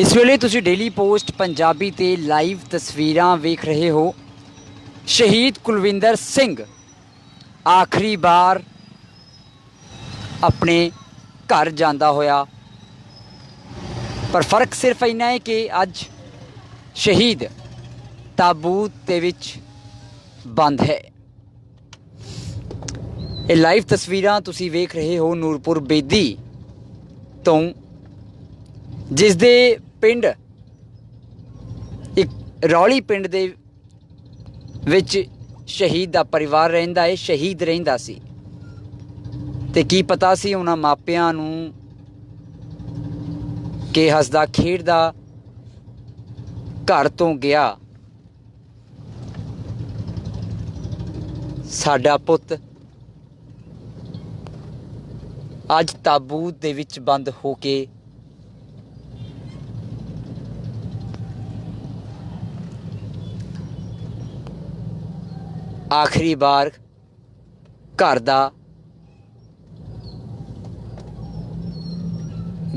ਇਸ ਵੇਲੇ ਤੁਸੀਂ ਡੇਲੀ ਪੋਸਟ ਪੰਜਾਬੀ ਤੇ ਲਾਈਵ ਤਸਵੀਰਾਂ ਵੇਖ ਰਹੇ ਹੋ। ਸ਼ਹੀਦ ਕੁਲਵਿੰਦਰ ਸਿੰਘ ਆਖਰੀ ਵਾਰ ਆਪਣੇ ਘਰ ਜਾਂਦਾ ਹੋਇਆ। ਪਰ ਫ਼ਰਕ ਸਿਰਫ ਇੰਨਾ ਹੈ ਕਿ ਅੱਜ ਸ਼ਹੀਦ ਤਾਬੂਤ ਦੇ ਵਿੱਚ ਬੰਦ ਹੈ। ਇਹ ਲਾਈਵ ਤਸਵੀਰਾਂ ਤੁਸੀਂ ਵੇਖ ਰਹੇ ਹੋ ਨੂਰਪੁਰ ਬੇਦੀ ਤੋਂ, ਜਿਸ ਦੇ ਪਿੰਡ, ਇੱਕ ਰੌਲੀ ਪਿੰਡ ਦੇ ਵਿੱਚ ਸ਼ਹੀਦ ਦਾ ਪਰਿਵਾਰ ਰਹਿੰਦਾ ਏ, ਸ਼ਹੀਦ ਰਹਿੰਦਾ ਸੀ। ਤੇ ਕੀ ਪਤਾ ਸੀ ਉਹਨਾਂ ਮਾਪਿਆਂ ਨੂੰ ਕਿ ਹੱਸਦਾ ਖੇਡਦਾ ਘਰ ਤੋਂ ਗਿਆ। ਸਾਡਾ ਪੁੱਤ ਅੱਜ ਤਾਬੂਤ ਦੇ ਵਿੱਚ ਬੰਦ ਹੋ ਕੇ ਆਖਰੀ ਵਾਰ ਘਰ ਦਾ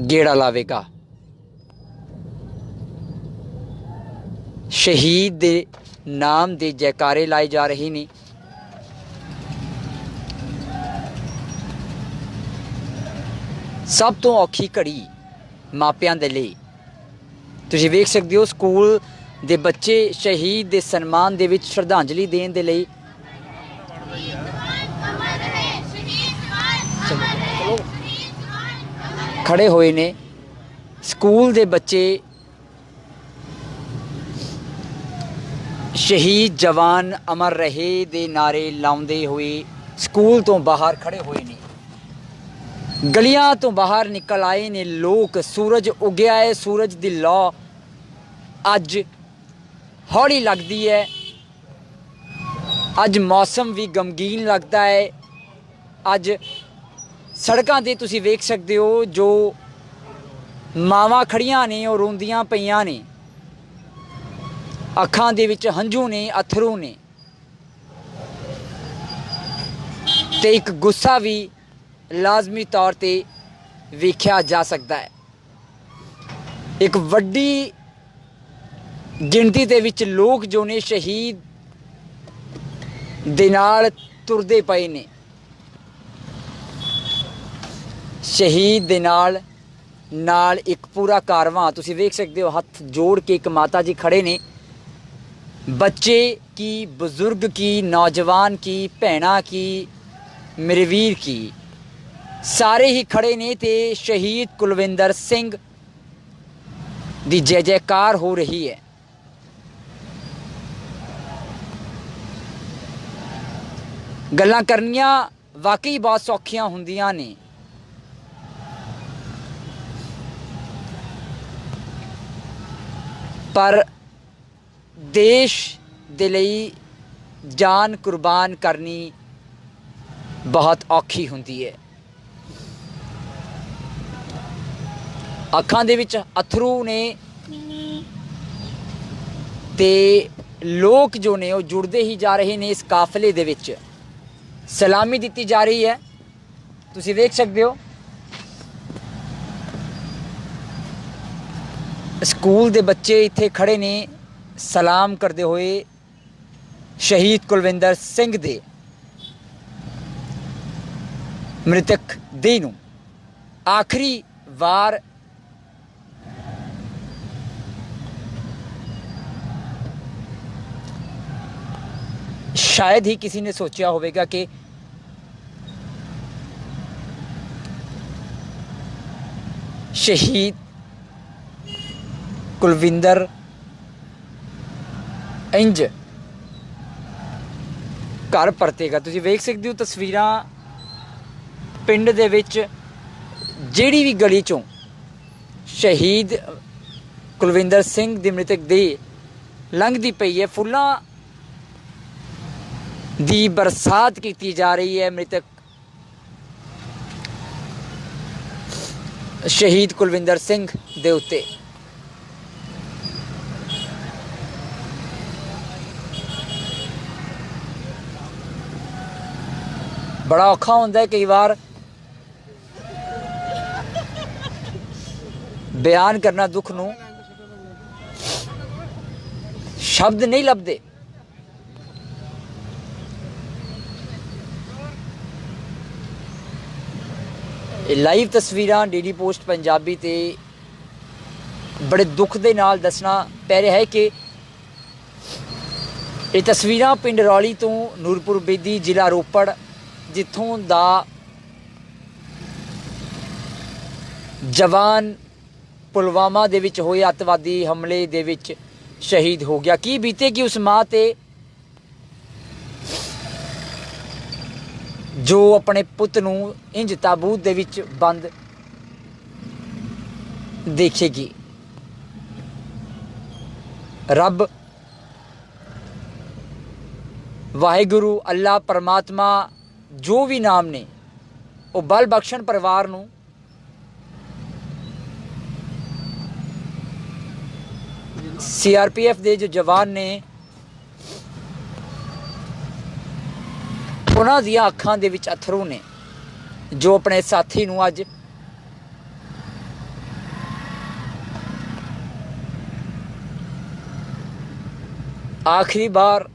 ਗੇੜਾ ਲਾਵੇਗਾ। ਸ਼ਹੀਦ ਦੇ ਨਾਮ ਦੇ ਜੈਕਾਰੇ ਲਾਏ ਜਾ ਰਹੇ ਨੇ। ਸਭ ਤੋਂ ਔਖੀ ਘੜੀ ਮਾਪਿਆਂ ਦੇ ਲਈ। ਤੁਸੀਂ ਵੇਖ ਸਕਦੇ ਹੋ, ਸਕੂਲ ਦੇ ਬੱਚੇ ਸ਼ਹੀਦ ਦੇ ਸਨਮਾਨ ਦੇ ਵਿੱਚ ਸ਼ਰਧਾਂਜਲੀ ਦੇਣ ਦੇ ਲਈ ਅਮਰ ਹੈ ਸ਼ਹੀਦ ਜਵਾਨ ਅਮਰ ਹੈ ਸ਼ਹੀਦ ਜਵਾਨ ਅਮਰ ਹੈ ਖੜੇ ਹੋਏ ਨੇ। ਸਕੂਲ ਦੇ ਬੱਚੇ ਸ਼ਹੀਦ ਜਵਾਨ ਅਮਰ ਰਹੇ ਦੇ ਨਾਰੇ ਲਾਉਂਦੇ ਹੋਏ ਸਕੂਲ ਤੋਂ ਬਾਹਰ ਖੜੇ ਹੋਏ ਨੇ। ਗਲੀਆਂ ਤੋਂ ਬਾਹਰ ਨਿਕਲ ਆਏ ਨੇ ਲੋਕ। ਸੂਰਜ ਉਗਿਆ ਹੈ, ਸੂਰਜ ਦੀ ਲੌ ਅੱਜ ਹੌਲੀ ਲੱਗਦੀ ਹੈ। ਅੱਜ ਮੌਸਮ ਵੀ ਗਮਗੀਨ ਲੱਗਦਾ ਹੈ। ਅੱਜ ਸੜਕਾਂ ਤੇ ਤੁਸੀਂ ਵੇਖ ਸਕਦੇ ਹੋ ਜੋ ਮਾਵਾਂ ਖੜੀਆਂ ਨੇ ਉਹ ਰੋਂਦੀਆਂ ਪਈਆਂ ਨੇ। ਅੱਖਾਂ ਦੇ ਵਿੱਚ ਹੰਝੂ ਨੇ, ਅਥਰੂ ਨੇ। ਤੇ ਇੱਕ ਗੁੱਸਾ ਵੀ ਲਾਜ਼ਮੀ ਤੌਰ ਤੇ ਵੇਖਿਆ ਜਾ ਸਕਦਾ ਹੈ। ਇੱਕ ਵੱਡੀ ਗਿਣਤੀ ਦੇ ਵਿੱਚ ਲੋਕ ਜੋ ਨੇ ਸ਼ਹੀਦ ਦੇ ਨਾਲ ਤੁਰਦੇ ਪਏ ਨੇ। ਸ਼ਹੀਦ ਦੇ ਨਾਲ ਨਾਲ ਇੱਕ ਪੂਰਾ ਕਾਰਵਾਂ। ਤੁਸੀਂ ਵੇਖ ਸਕਦੇ ਹੋ, ਹੱਥ ਜੋੜ ਕੇ ਇੱਕ ਮਾਤਾ ਜੀ ਖੜੇ ਨੇ। ਬੱਚੇ ਕੀ, ਬਜ਼ੁਰਗ ਕੀ, ਨੌਜਵਾਨ ਕੀ, ਭੈਣਾ ਕੀ, ਮੇਰੇ ਵੀਰ ਕੀ? ਸਾਰੇ ਹੀ ਖੜੇ ਨੇ ਤੇ ਸ਼ਹੀਦ ਕੁਲਵਿੰਦਰ ਸਿੰਘ ਦੀ ਜੈ ਜੈਕਾਰ ਹੋ ਰਹੀ ਹੈ। ਗੱਲਾਂ ਕਰਨੀਆਂ ਵਾਕਈ ਬਹੁਤ ਸੌਖੀਆਂ ਹੁੰਦੀਆਂ ਨੇ। ਪਰ ਦੇਸ਼ ਦੇ ਲਈ ਜਾਨ ਕੁਰਬਾਨ ਕਰਨੀ ਬਹੁਤ ਔਖੀ ਹੁੰਦੀ ਹੈ। ਅੱਖਾਂ ਦੇ ਵਿੱਚ ਅਥਰੂ ਨੇ ਤੇ ਲੋਕ ਜੋ ਨੇ ਉਹ ਜੁੜਦੇ ਹੀ ਜਾ ਰਹੇ ਨੇ ਇਸ ਕਾਫਲੇ ਦੇ ਵਿੱਚ। ਸਲਾਮੀ ਦਿੱਤੀ ਜਾ ਰਹੀ ਹੈ। ਤੁਸੀਂ ਵੇਖ ਸਕਦੇ ਹੋ। ਸਕੂਲ ਦੇ ਬੱਚੇ ਇੱਥੇ ਖੜੇ ਨੇ। ਸਲਾਮ ਕਰਦੇ ਹੋਏ ਸ਼ਹੀਦ ਕੁਲਵਿੰਦਰ ਸਿੰਘ ਦੇ ਮ੍ਰਿਤਕ ਦੇ ਨੂੰ। ਆਖਰੀ ਵਾਰ ਸ਼ਾਇਦ ਹੀ ਕਿਸੇ ਨੇ ਸੋਚਿਆ ਹੋਵੇਗਾ ਕਿ ਸ਼ਹੀਦ ਕੁਲਵਿੰਦਰ ਇੰਜ ਘਰ ਪਰਤੇਗਾ। ਤੁਸੀਂ ਵੇਖ ਸਕਦੇ ਹੋ ਤਸਵੀਰਾਂ ਪਿੰਡ ਦੇ ਵਿੱਚ ਜਿਹੜੀ ਵੀ ਗਲੀ ਚੋਂ ਸ਼ਹੀਦ ਕੁਲਵਿੰਦਰ ਸਿੰਘ ਦੀ ਮ੍ਰਿਤਕ ਦੀ ਲੰਘਦੀ ਪਈ ਹੈ। ਫੁੱਲਾਂ ਦੀ ਬਰਸਾਤ ਕੀਤੀ ਜਾ ਰਹੀ ਹੈ ਮ੍ਰਿਤਕ ਸ਼ਹੀਦ ਕੁਲਵਿੰਦਰ ਸਿੰਘ ਦੇ ਉੱਤੇ। ਬੜਾ ਔਖਾ ਹੁੰਦਾ ਹੈ ਕਈ ਵਾਰ। ਬਿਆਨ ਕਰਨਾ ਦੁੱਖ ਨੂੰ। ਸ਼ਬਦ ਨਹੀਂ ਲੱਭਦੇ। ਇਹ ਲਾਈਵ ਤਸਵੀਰਾਂ ਡੀਡੀ ਪੋਸਟ ਪੰਜਾਬੀ ਤੇ ਬੜੇ ਦੁੱਖ ਦੇ ਨਾਲ ਦੱਸਣਾ ਪੈ ਰਿਹਾ ਹੈ ਕਿ ਇਹ ਤਸਵੀਰਾਂ ਪਿੰਡ ਰੌਲੀ ਤੋਂ ਨੂਰਪੁਰ ਬੇਦੀ, ਜ਼ਿਲ੍ਹਾ ਰੋਪੜ ਜਿੱਥੋਂ ਦਾ ਜਵਾਨ ਪੁਲਵਾਮਾ ਦੇ ਵਿੱਚ ਹੋਏ ਅੱਤਵਾਦੀ ਹਮਲੇ ਦੇ ਵਿੱਚ ਸ਼ਹੀਦ ਹੋ ਗਿਆ। ਕੀ ਬੀਤੇ ਕਿ ਉਸ ਮਾਂ ਤੇ ਜੋ ਆਪਣੇ ਪੁੱਤ ਨੂੰ ਇੰਜ ਤਾਬੂਤ ਦੇ ਵਿੱਚ ਬੰਦ ਦੇਖੇਗੀ। ਰੱਬ ਵਾਹਿਗੁਰੂ, ਅੱਲਾ, ਪਰਮਾਤਮਾ ਜੋ ਵੀ ਨਾਮ ਨੇ, ਉਹ ਬਲ ਬਖਸ਼ਣ ਪਰਿਵਾਰ ਨੂੰ ਸੀਆਰਪੀਐਫ ਦੇ ਜੋ ਜਵਾਨ ਨੇ, ਉਹਨਾਂ ਦੀਆਂ ਅੱਖਾਂ ਦੇ ਵਿੱਚ ਅਥਰੂ ਨੇ, ਜੋ ਆਪਣੇ ਸਾਥੀ ਨੂੰ ਅੱਜ ਆਖਰੀ ਵਾਰ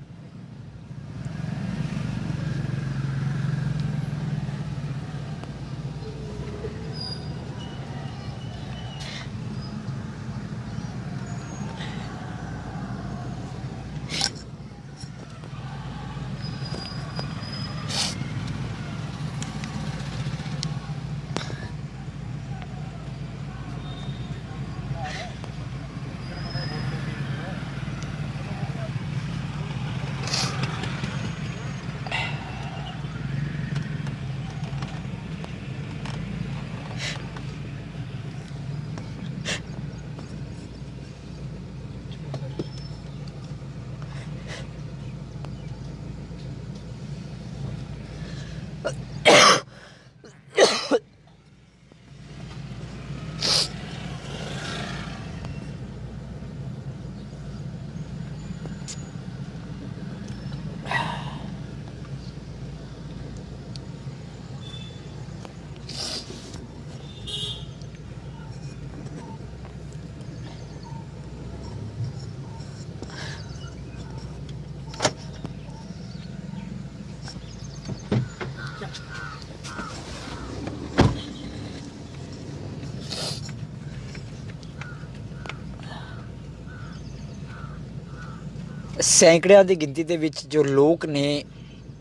ਸੈਂਕੜਿਆਂ ਦੀ ਗਿਣਤੀ ਦੇ ਵਿੱਚ ਜੋ ਲੋਕ ਨੇ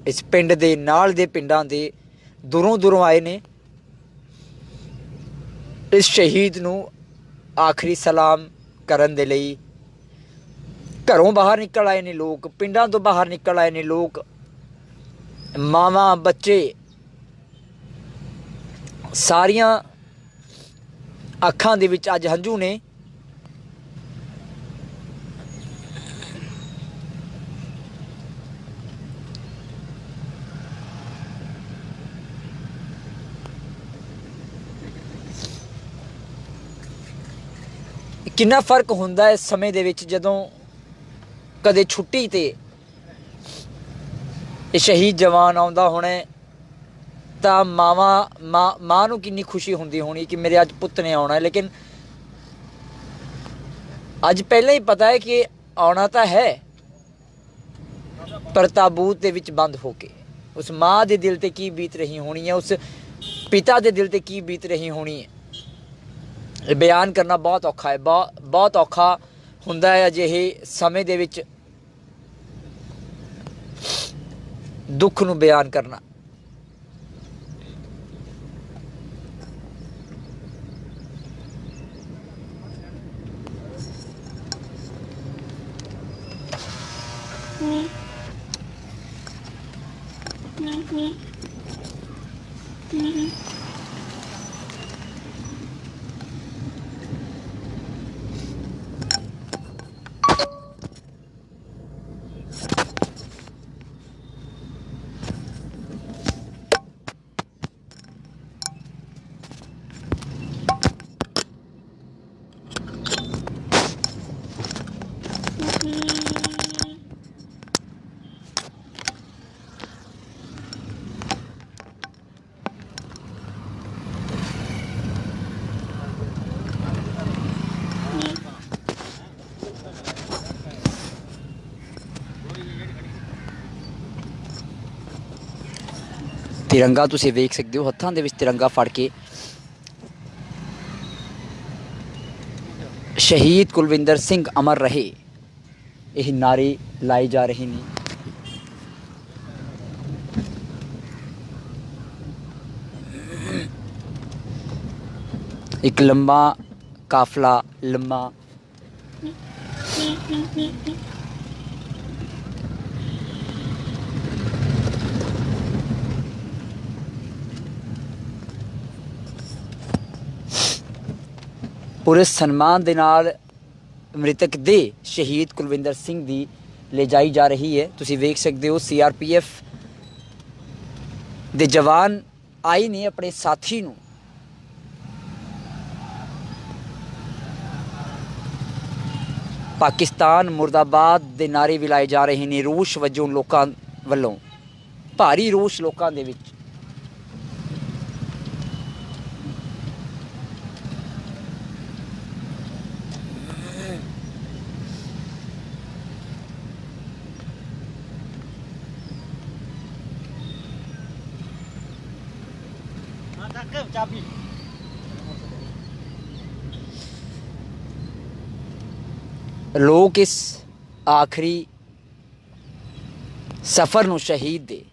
ਇਸ ਪਿੰਡ ਦੇ ਨਾਲ ਦੇ ਪਿੰਡਾਂ ਦੇ ਦੂਰੋਂ ਦੂਰੋਂ ਆਏ ਨੇ, ਇਸ ਸ਼ਹੀਦ ਨੂੰ ਆਖਰੀ ਸਲਾਮ ਕਰਨ ਦੇ ਲਈ ਘਰੋਂ ਬਾਹਰ ਨਿਕਲ ਆਏ ਨੇ ਲੋਕ, ਪਿੰਡਾਂ ਤੋਂ ਬਾਹਰ ਨਿਕਲ ਆਏ ਨੇ ਲੋਕ, ਮਾਵਾਂ, ਬੱਚੇ, ਸਾਰੀਆਂ ਅੱਖਾਂ ਦੇ ਵਿੱਚ ਅੱਜ ਹੰਝੂ ਨੇ। ਕਿੰਨਾ ਫ਼ਰਕ ਹੁੰਦਾ ਹੈ ਇਸ ਸਮੇਂ ਦੇ ਵਿੱਚ ਜਦੋਂ ਕਦੇ ਛੁੱਟੀ ਤੇ ਇਹ ਸ਼ਹੀਦ ਜਵਾਨ ਆਉਂਦਾ ਹੋਣਾ ਤਾਂ ਮਾਵਾ, ਮਾਂ ਮਾਂ ਨੂੰ ਕਿੰਨੀ ਖੁਸ਼ੀ ਹੁੰਦੀ ਹੋਣੀ ਕਿ ਮੇਰੇ ਅੱਜ ਪੁੱਤ ਨੇ ਆਉਣਾ ਲੇਕਿਨ ਅੱਜ ਪਹਿਲਾਂ ਹੀ ਪਤਾ ਹੈ ਕਿ ਆਉਣਾ ਤਾਂ ਹੈ, ਪਰ ਤਾਬੂਤ ਦੇ ਵਿੱਚ ਬੰਦ ਹੋ ਕੇ, ਉਸ ਮਾਂ ਦੇ ਦਿਲ ਤੇ ਕੀ ਬੀਤ ਰਹੀ ਹੋਣੀ ਹੈ, ਉਸ ਪਿਤਾ ਦੇ ਦਿਲ ਤੇ ਕੀ ਬੀਤ ਰਹੀ ਹੋਣੀ ਹੈ। ਬਿਆਨ ਕਰਨਾ ਬਹੁਤ ਔਖਾ ਹੈ ਬਹੁਤ ਔਖਾ ਹੁੰਦਾ ਹੈ ਅਜਿਹੇ ਸਮੇਂ ਦੇ ਵਿੱਚ ਦੁੱਖ ਨੂੰ ਬਿਆਨ ਕਰਨਾ Mm-hmm. Mm-hmm. ਤਿਰੰਗਾ ਤੁਸੀਂ ਵੇਖ ਸਕਦੇ ਹੋ, ਹੱਥਾਂ ਦੇ ਵਿੱਚ ਤਿਰੰਗਾ ਫੜ ਕੇ। ਸ਼ਹੀਦ ਕੁਲਵਿੰਦਰ ਸਿੰਘ ਅਮਰ ਰਹੇ। ਇਹ ਨਾਰੇ ਲਾਏ ਜਾ ਰਹੇ ਨੇ। ਇੱਕ ਲੰਮਾ ਕਾਫਲਾ, ਲੰਮਾ ਪੂਰੇ ਸਨਮਾਨ ਦੇ ਨਾਲ ਮ੍ਰਿਤਕ ਦੇ ਸ਼ਹੀਦ ਕੁਲਵਿੰਦਰ ਸਿੰਘ ਦੀ ਲਿਜਾਈ ਜਾ ਰਹੀ ਹੈ। ਤੁਸੀਂ ਵੇਖ ਸਕਦੇ ਹੋ ਸੀਆਰਪੀਐਫ ਦੇ ਜਵਾਨ ਆਏ ਨੇ ਆਪਣੇ ਸਾਥੀ ਨੂੰ। ਪਾਕਿਸਤਾਨ ਮੁਰਦਾਬਾਦ ਦੇ ਨਾਰੇ ਵੀ ਲਾਏ ਜਾ ਰਹੇ ਨੇ ਰੋਸ਼ ਵਜੋਂ ਲੋਕਾਂ ਵੱਲੋਂ। ਭਾਰੀ ਰੋਸ਼ ਲੋਕਾਂ ਦੇ ਵਿੱਚ। ਲੋਕ ਇਸ ਆਖਰੀ ਸਫ਼ਰ ਨੂੰ ਸ਼ਹੀਦ ਦੇ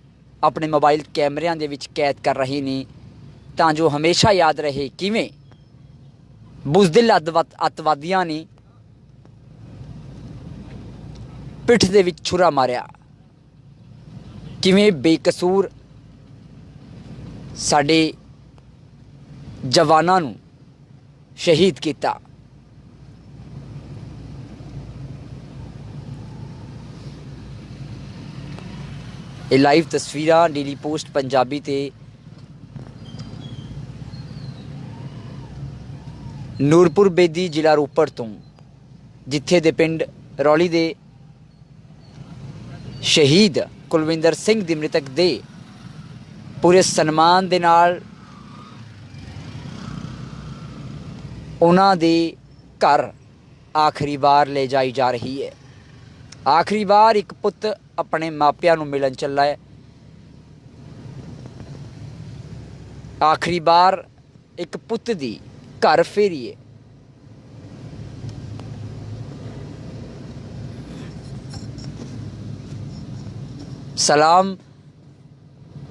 ਆਪਣੇ ਮੋਬਾਈਲ ਕੈਮਰਿਆਂ ਦੇ ਵਿੱਚ ਕੈਦ ਕਰ ਰਹੇ ਨੇ, ਤਾਂ ਜੋ ਹਮੇਸ਼ਾ ਯਾਦ ਰਹੇ ਕਿਵੇਂ ਬੁਜ਼ਦਿਲ ਅੱਤਵਾਦ- ਅੱਤਵਾਦੀਆਂ ਨੇ ਪਿੱਠ ਦੇ ਵਿੱਚ ਛੁਰਾ ਮਾਰਿਆ। ਕਿਵੇਂ ਬੇਕਸੂਰ ਸਾਡੇ ਜਵਾਨਾਂ ਨੂੰ ਸ਼ਹੀਦ ਕੀਤਾ। ਇਹ ਲਾਈਵ ਤਸਵੀਰਾਂ ਡੇਲੀ ਪੋਸਟ ਪੰਜਾਬੀ ਤੇ ਨੂਰਪੁਰ ਬੇਦੀ ਜ਼ਿਲ੍ਹਾ ਰੋਪੜ ਤੋਂ, ਜਿੱਥੇ ਦੇ ਪਿੰਡ ਰੌਲੀ ਦੇ ਸ਼ਹੀਦ ਕੁਲਵਿੰਦਰ ਸਿੰਘ ਦੀ ਮ੍ਰਿਤਕ ਦੇ ਪੂਰੇ ਸਨਮਾਨ ਦੇ ਨਾਲ ਉਹਨਾਂ ਦੇ ਘਰ ਆਖਰੀ ਵਾਰ ਲੈ ਜਾਈ ਜਾ ਰਹੀ ਹੈ। ਆਖਰੀ ਵਾਰ ਇੱਕ ਪੁੱਤ ਆਪਣੇ ਮਾਪਿਆਂ ਨੂੰ ਮਿਲਣ ਚੱਲਾ ਹੈ। ਆਖਰੀ ਵਾਰ ਇੱਕ ਪੁੱਤ ਦੀ ਘਰ ਫੇਰੀਏ। ਸਲਾਮ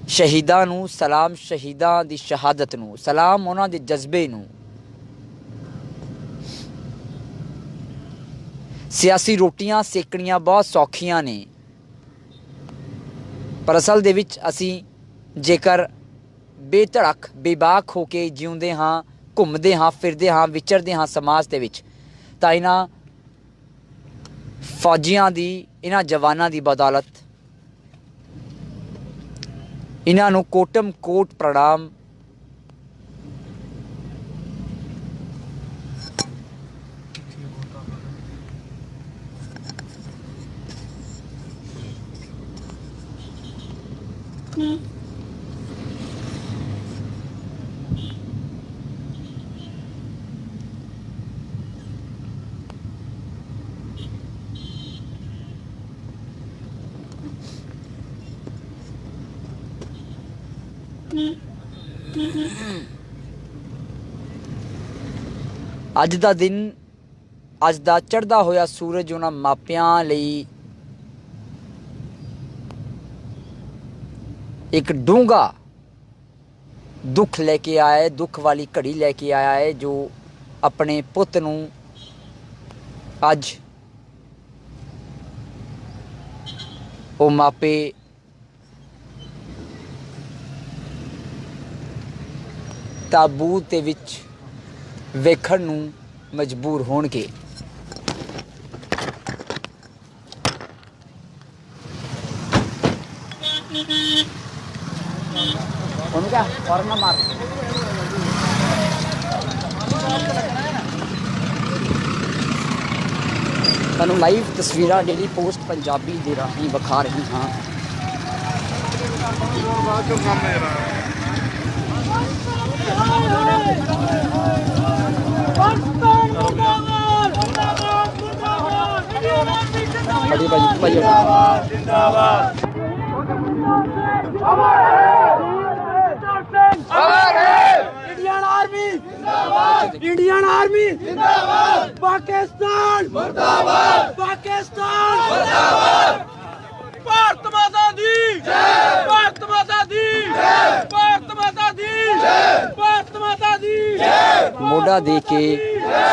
ਸ਼ਹੀਦਾਂ ਨੂੰ, ਸਲਾਮ ਸ਼ਹੀਦਾਂ ਦੀ ਸ਼ਹਾਦਤ ਨੂੰ, ਸਲਾਮ ਉਹਨਾਂ ਦੇ ਜਜ਼ਬੇ ਨੂੰ। ਸਿਆਸੀ ਰੋਟੀਆਂ ਸੇਕਣੀਆਂ ਬਹੁਤ ਸੌਖੀਆਂ ਨੇ। ਪਰ ਅਸਲ ਦੇ ਵਿੱਚ ਅਸੀਂ ਜੇਕਰ ਬੇਧੜਕ, ਬੇਬਾਕ ਹੋ ਕੇ ਜਿਉਂਦੇ ਹਾਂ, ਘੁੰਮਦੇ ਹਾਂ, ਫਿਰਦੇ ਹਾਂ, ਵਿਚਰਦੇ ਹਾਂ ਸਮਾਜ ਦੇ ਵਿੱਚ, ਤਾਂ ਇਹਨਾਂ ਫੌਜੀਆਂ ਦੀ, ਇਹਨਾਂ ਜਵਾਨਾਂ ਦੀ ਬਦੌਲਤ ਇਹਨਾਂ ਨੂੰ ਕੋਟਮ ਕੋਟ ਪ੍ਰਣਾਮ ਅੱਜ ਦਾ ਦਿਨ ਅੱਜ ਦਾ ਚੜ੍ਹਦਾ ਹੋਇਆ ਸੂਰਜ ਉਹਨਾਂ ਮਾਪਿਆਂ ਲਈ ਇੱਕ ਡੂੰਘਾ ਦੁੱਖ ਲੈ ਕੇ ਆਇਆ ਹੈ, ਦੁੱਖ ਵਾਲੀ ਘੜੀ ਲੈ ਕੇ ਆਇਆ ਹੈ, ਜੋ ਆਪਣੇ ਪੁੱਤ ਨੂੰ ਅੱਜ ਉਹ ਮਾਪੇ ਤਾਬੂਤ ਦੇ ਵਿੱਚ ਵੇਖਣ ਨੂੰ ਮਜਬੂਰ ਹੋਣਗੇ। ਉਹਨੂੰ ਕਹਾ ਫੌਰਨ ਮਾਰ। ਤੁਹਾਨੂੰ ਲਾਈਵ ਤਸਵੀਰਾਂ ਡੇਲੀ ਪੋਸਟ ਪੰਜਾਬੀ ਦੇ ਰਾਹੀਂ ਵਿਖਾ ਰਹੀ ਹਾਂ। ਬਿਲਕੁਲ ਭਾਜੀ ਭਾਜੀ ਜਿੰਦਾਬਾਦ ਜਿੰਦਾਬਾਦ। ਅਮਰ ਹੈ ਅਮਰ ਹੈ ਇੰਡੀਅਨ ਆਰਮੀ। ਜਿੰਦਾਬਾਦ ਇੰਡੀਅਨ ਆਰਮੀ। ਜਿੰਦਾਬਾਦ। ਪਾਕਿਸਤਾਨ। ਮਰਦਾਬਾਦ। ਪਾਕਿਸਤਾਨ। ਮਰਦਾਬਾਦ। ਭਾਰਤ ਮਾਤਾ ਦੀ। ਜੈ। ਭਾਰਤ ਮੋਢਾ ਦੇ ਕੇ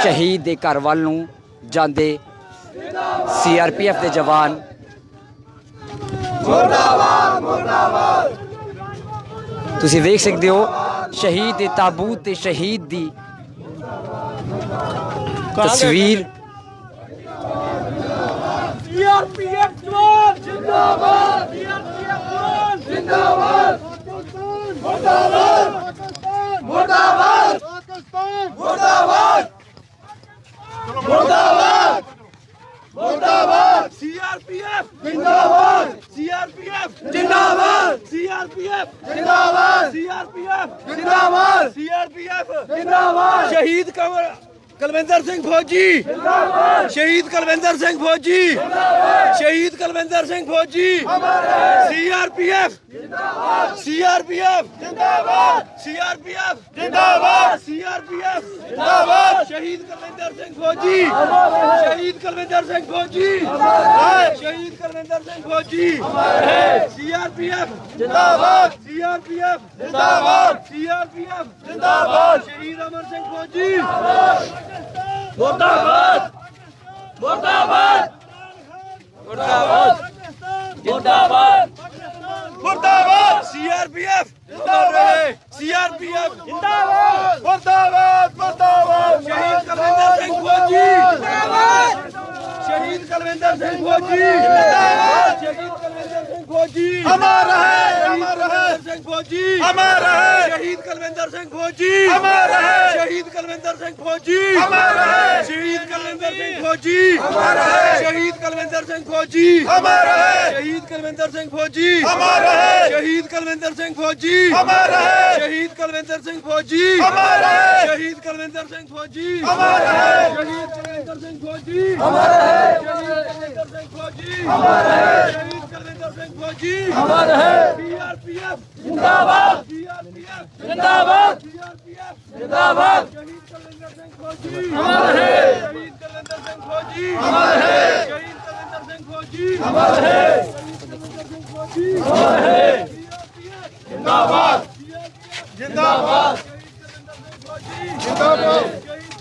ਸ਼ਹੀਦ ਦੇ ਘਰ ਵੱਲ ਨੂੰ ਜਾਂਦੇ ਸੀਆਰਪੀਐਫ ਦੇ ਜਵਾਨ। ਮੁਰਦਾਬਾਦ ਤੁਸੀਂ ਵੇਖ ਸਕਦੇ ਹੋ ਸ਼ਹੀਦ ਦੇ ਤਾਬੂਤ ਤੇ ਸ਼ਹੀਦ ਦੀ ਤਸਵੀਰ। ਸੀਆਰਪੀਐਫ ਜਵਾਨ ਜਿੰਦਾਬਾਦ ਸੀਆਰਪੀਐਫ ਜਵਾਨ ਜਿੰਦਾਬਾਦ। ਮੁਰਦਾਬਾਦ। ਮੁਰਦਾਬਾਦ। ਮੁਰਦਾਬਾਦ। ਮੁਰਦਾਬਾਦ। ਮੁਰਦਾਬਾਦ! ਸੀਆਰਪੀਐਫ! ਜਿੰਦਾਬਾਦ! ਸੀਆਰਪੀਐਫ! ਜਿੰਦਾਬਾਦ! ਸੀਆਰਪੀਐਫ! ਜਿੰਦਾਬਾਦ! ਸੀਆਰਪੀਐਫ! ਜਿੰਦਾਬਾਦ! ਸੀਆਰਪੀਐਫ! ਜਿੰਦਾਬਾਦ! ਸ਼ਹੀਦ ਕਮਰ ਕੁਲਵਿੰਦਰ ਸਿੰਘ ਫੌਜੀ! ਜਿੰਦਾਬਾਦ! ਸ਼ਹੀਦ ਕੁਲਵਿੰਦਰ ਸਿੰਘ ਫੌਜੀ! ਜਿੰਦਾਬਾਦ! ਸ਼ਹੀਦ ਕੁਲਵਿੰਦਰ ਸਿੰਘ ਫੌਜੀ! ਸੀਆਰਪੀਐਫ! ਜਿੰਦਾਬਾਦ। ਸੀਆਰਪੀਐਫ। ਜਿੰਦਾਬਾਦ। ਸੀਆਰਪੀਐਫ। ਜਿੰਦਾਬਾਦ। ਸੀਆਰਪੀਐਫ। ਜਿੰਦਾਬਾਦ। ਸ਼ਹੀਦ ਕੁਲਵਿੰਦਰ ਸਿੰਘ ਫੌਜੀ। ਸ਼ਹੀਦ ਕੁਲਵਿੰਦਰ ਸਿੰਘ ਫੌਜੀ। ਸ਼ਹੀਦ ਕੁਲਵਿੰਦਰ ਸਿੰਘ ਫੌਜੀ। ਸੀਆਰਪੀਐਫ। ਜਿੰਦਾਬਾਦ। ਸੀਆਰਪੀਐਫ। ਜਿੰਦਾਬਾਦ। ਸੀਆਰਪੀਐਫ। ਜਿੰਦਾਬਾਦ। ਸ਼ਹੀਦ ਅਮਰ ਸਿੰਘ ਫੌਜੀ। ਮੁਰਦਾਬਾਦ। ਮੁਰਦਾਬਾਦ। ਮੁਰਦਾਬਾਦ। ਮੁਰਦਾਬਾਦ। ਮੁਰਦਾਬਾਦ! ਸੀਆਰਪੀਐਫ! ਜਿੰਦਾਬਾਦ ਸੀਆਰਪੀਐਫ ਜਿੰਦਾਬਾਦ ਮੁਰਦਾਬਾਦ! ਮੁਰਦਾਬਾਦ! ਸ਼ਹੀਦ ਕੁਲਵਿੰਦਰ ਸਿੰਘ ਫੌਜੀ ਜਿੰਦਾਬਾਦ ਸ਼ਹੀਦ ਕੁਲਵਿੰਦਰ ਸਿੰਘ ਫੌਜੀ ਜਿੰਦਾਬਾਦ ਸ਼ਹੀਦ ਕੁਲਵਿੰਦਰ ਸਿੰਘ ਫੌਜੀ ਅਮਰ ਹੈ ਅਮਰ ਹੈ ਸਿੰਘ ਫੌਜੀ ਅਮਰ ਹੈ ਸ਼ਹੀਦ ਕੁਲਵਿੰਦਰ ਸਿੰਘ ਫੌਜੀ ਅਮਰ ਹੈ ਸ਼ਹੀਦ ਕੁਲਵਿੰਦਰ ਸਿੰਘ ਫੌਜੀ ਅਮਰ ਹੈ ਸ਼ਹੀਦ ਕੁਲਵਿੰਦਰ ਸਿੰਘ ਫੌਜੀ ਅਮਰ ਹੈ ਸ਼ਹੀਦ ਕੁਲਵਿੰਦਰ ਸਿੰਘ ਫੌਜੀ ਅਮਰ ਹੈ ਸ਼ਹੀਦ ਕੁਲਵਿੰਦਰ ਸਿੰਘ ਫੌਜੀ ਅਮਰ ਹੈ ਸ਼ਹੀਦ ਕੁਲਵਿੰਦਰ ਸਿੰਘ ਫੌਜੀ ਅਮਰ ਹੈ ਸ਼ਹੀਦ ਕੁਲਵਿੰਦਰ ਸਿੰਘ ਫੌਜੀ ਅਮਰ ਹੈ ਸ਼ਹੀਦ ਕੁਲਵਿੰਦਰ ਸਿੰਘ ਫੌਜੀ ਅਮਰ ਹੈ ਸ਼ਹੀਦ ਕੁਲਵਿੰਦਰ ਸਿੰਘ ਫੌਜੀ ਅਮਰ ਹੈ ਸ਼ਹੀਦ ਕੁਲਵਿੰਦਰ ਸਿੰਘ ਫੌਜੀ ਅਮਰ ਹੈ ਸ਼ਹੀਦ ਕੁਲਵਿੰਦਰ ਸਿੰਘ ਫੌਜੀ ਅਮਰ ਹੈ ਸੀਆਰਪੀਐਫ ਜਿੰਦਾਬਾਦ। ਸੀਆਰਪੀਐਫ ਜਿੰਦਾਬਾਦ। ਸੀਆਰਪੀਐਫ ਜਿੰਦਾਬਾਦ। ਸ਼ਹੀਦ ਕੁਲਵਿੰਦਰ ਸਿੰਘ ਫੌਜੀ ਅਮਰ ਹੈ। ਸ਼ਹੀਦ ਕੁਲਵਿੰਦਰ ਸਿੰਘ ਫੌਜੀ ਅਮਰ ਹੈ। ਸ਼ਹੀਦ ਕੁਲਵਿੰਦਰ ਸਿੰਘ ਫੌਜੀ ਅਮਰ ਹੈ। ਸ਼ਹੀਦ ਕੁਲਵਿੰਦਰ ਸਿੰਘ ਫੌਜੀ ਅਮਰ ਹੈ ਜਿੰਦਾਬਾਦ ਜਿੰਦਾਬਾਦ ਜਿੰਦਾਬਾਦ ਸ਼ਹੀਦ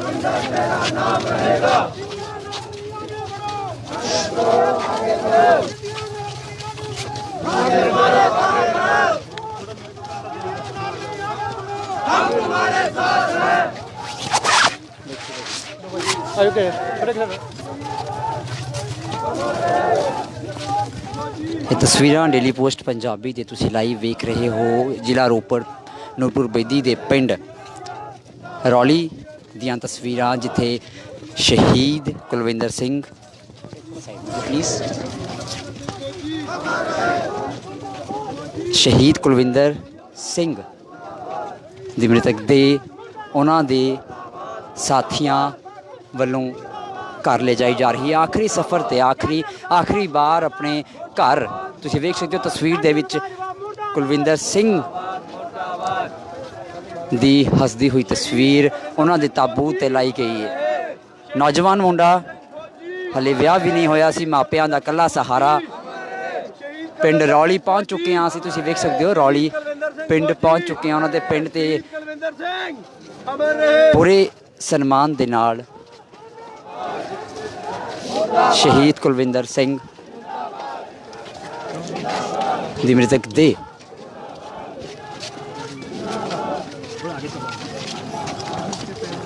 ਕੁਲਵਿੰਦਰ ਸਿੰਘ ਫੌਜੀ ਜਿੰਦਾਬਾਦ ਇਹ ਤਸਵੀਰਾਂ ਡੇਲੀ ਪੋਸਟ ਪੰਜਾਬੀ ਦੇ ਤੁਸੀਂ ਲਾਈਵ ਵੇਖ ਰਹੇ ਹੋ ਜ਼ਿਲ੍ਹਾ ਰੋਪੜ, ਨੂਰਪੁਰ ਬੇਦੀ ਦੇ ਪਿੰਡ ਰੌਲੀ ਦੀਆਂ ਤਸਵੀਰਾਂ ਜਿੱਥੇ ਸ਼ਹੀਦ ਕੁਲਵਿੰਦਰ ਸਿੰਘ ਪਲੀਜ਼ ਸ਼ਹੀਦ ਕੁਲਵਿੰਦਰ ਸਿੰਘ ਦੀ ਮ੍ਰਿਤਕ ਦੇ ਉਹਨਾਂ ਦੇ ਸਾਥੀਆਂ ਵੱਲੋਂ ਘਰ ਲੈ ਜਾਈ ਜਾ ਰਹੀ ਹੈ। ਆਖਰੀ ਸਫ਼ਰ ਤੇ ਆਖਰੀ ਆਖਰੀ ਵਾਰ ਆਪਣੇ ਘਰ ਤੁਸੀਂ ਵੇਖ ਸਕਦੇ ਹੋ ਤਸਵੀਰ ਦੇ ਵਿੱਚ ਕੁਲਵਿੰਦਰ ਸਿੰਘ ਦੀ ਹੱਸਦੀ ਹੋਈ ਤਸਵੀਰ ਉਹਨਾਂ ਦੇ ਤਾਬੂਤ ਤੇ ਲਾਈ ਗਈ ਹੈ। ਨੌਜਵਾਨ ਮੁੰਡਾ ਹਲੇ ਵਿਆਹ ਵੀ ਨਹੀਂ ਹੋਇਆ ਸੀ ਮਾਪਿਆਂ ਦਾ ਕੱਲਾ ਸਹਾਰਾ ਪਿੰਡ ਰੌਲੀ ਪਹੁੰਚ ਚੁੱਕੇ ਹਾਂ ਅਸੀਂ ਤੁਸੀਂ ਵੇਖ ਸਕਦੇ ਹੋ ਰੌਲੀ ਪਿੰਡ ਪਹੁੰਚ ਚੁੱਕੇ ਹਾਂ ਉਹਨਾਂ ਦੇ ਪਿੰਡ ਤੇ ਪੂਰੇ ਸਨਮਾਨ ਦੇ ਨਾਲ ਸ਼ਹੀਦ ਕੁਲਵਿੰਦਰ ਸਿੰਘ ਦੀ ਮ੍ਰਿਤਕ ਦੇ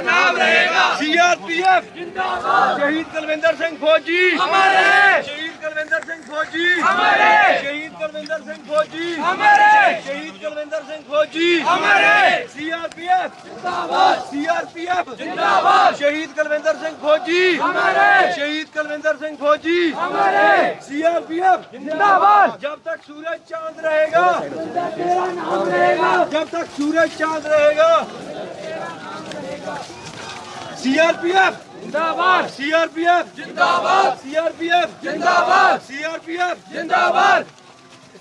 نام رہے گا۔ سی آر پی ایف شہید کلوندر سنگھ فوجی۔ ہمارے۔ شہید کلوندر سنگھ فوجی۔ ہمارے۔ شہید کلوندر سنگھ فوجی۔ ہمارے۔ شہید کلوندر سنگھ فوجی۔ ہمارے۔ C R P F C R P F زندہ شہید کلوندر سنگھ فوجی۔ ہمارے۔ شہید کلوندر سنگھ فوجی۔ ہمارے۔ سی آر پی ایف آباد۔ جب تک سورج چاند رہے گا۔ جب تک سورج چاند رہے گا۔ सीआरपीएफ जिंदाबाद सीआरपीएफ जिंदाबाद सीआरपीएफ जिंदाबाद सीआरपीएफ जिंदाबाद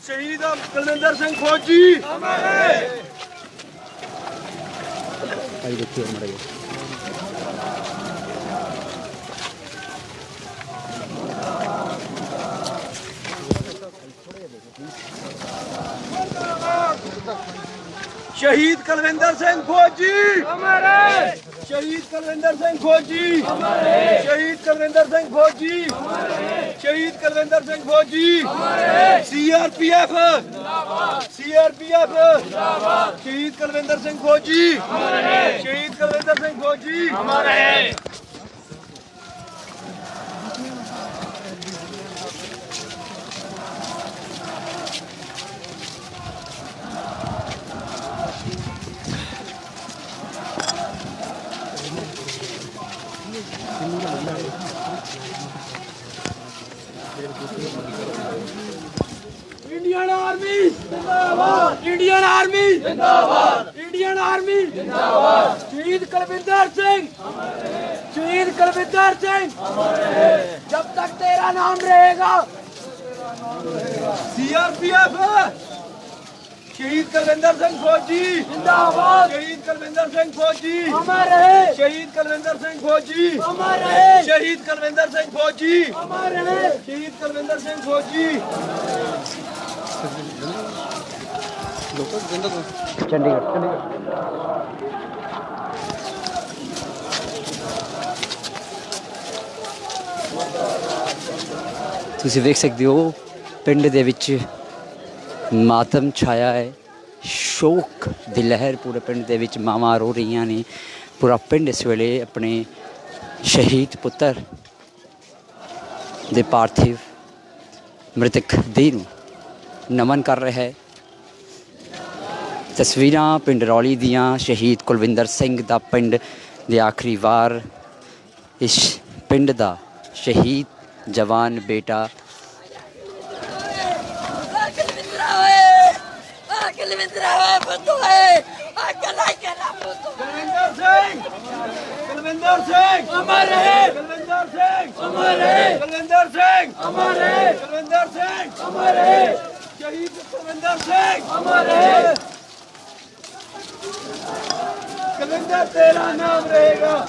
शहीद कुलविंदर सिंह फौजी हमारे ਸ਼ਹੀਦ ਕਲਵਿੰਦਰ ਸਿੰਘ ਫੌਜੀ। ਅਮਰ ਹੈ ਸ਼ਹੀਦ ਕਲਵਿੰਦਰ ਸਿੰਘ ਫੌਜੀ। ਅਮਰ ਹੈ ਸ਼ਹੀਦ ਕਲਵਿੰਦਰ ਸਿੰਘ ਫੌਜੀ। ਅਮਰ ਹੈ ਸ਼ਹੀਦ ਕਲਵਿੰਦਰ ਸਿੰਘ ਫੌਜੀ। ਅਮਰ ਹੈ ਸੀਆਰਪੀਐਫ। ਜਿੰਦਾਬਾਦ। ਸੀਆਰਪੀਐਫ। ਜਿੰਦਾਬਾਦ। ਸ਼ਹੀਦ ਕਲਵਿੰਦਰ ਸਿੰਘ ਫੌਜੀ। ਅਮਰ ਹੈ ਸ਼ਹੀਦ ਕਲਵਿੰਦਰ ਸਿੰਘ ਫੌਜੀ। ਅਮਰ ਹੈ انڈین آرمی شہید کلوندر سنگھ. شہید کلوندر سنگھ. جب تک تیرا نام رہے گا. سی آر پی ایف شہید کلوندر سنگھ فوجی. آباد شہید کلوندر سنگھ فوجی. شہید کلوندر سنگھ فوجی. شہید کلوندر سنگھ فوجی. شہید کلوندر سنگھ فوجی. ਚੰਡੀਗੜ੍ਹ ਤੁਸੀਂ ਵੇਖ ਸਕਦੇ ਹੋ, ਪਿੰਡ ਦੇ ਵਿੱਚ ਮਾਤਮ ਛਾਇਆ ਹੈ। ਸ਼ੋਕ ਦੀ ਲਹਿਰ ਪੂਰੇ ਪਿੰਡ ਦੇ ਵਿੱਚ ਮਾਵਾਂ ਰੋ ਰਹੀਆਂ ਨੇ। ਪੂਰਾ ਪਿੰਡ ਇਸ ਵੇਲੇ ਆਪਣੇ ਸ਼ਹੀਦ ਪੁੱਤਰ ਦੇ ਪਾਰਥਿਵ ਮ੍ਰਿਤਕ ਦੇ ਨੂੰ ਨਮਨ ਕਰ ਰਿਹਾ ਹੈ। ਤਸਵੀਰਾਂ ਪਿੰਡ ਰੌਲੀ ਦੀਆਂ, ਸ਼ਹੀਦ ਕੁਲਵਿੰਦਰ ਸਿੰਘ ਦਾ ਪਿੰਡ ਦੇ ਆਖਰੀ ਵਾਰ, ਇਸ ਪਿੰਡ ਦਾ ਸ਼ਹੀਦ ਜਵਾਨ ਬੇਟਾ ਕੁਲਵਿੰਦਰ ਸਿੰਘ ਕੁਲਵਿੰਦਰ ਸਿੰਘ ਅਮਰੇ ਕੁਲਵਿੰਦਰ ਸਿੰਘ, ਅਮਰੇ ਕੁਲਵਿੰਦਰ ਸਿੰਘ, ਅਮਰੇ ਕੁਲਵਿੰਦਰ ਸਿੰਘ ਅਮਰੇ ਸ਼ਹੀਦ ਕੁਲਵਿੰਦਰ ਸਿੰਘ, ਅਮਰੇ ਕੁਲਵਿੰਦਰ ਤੇਰਾ ਨਾਮ ਰਹੇਗਾ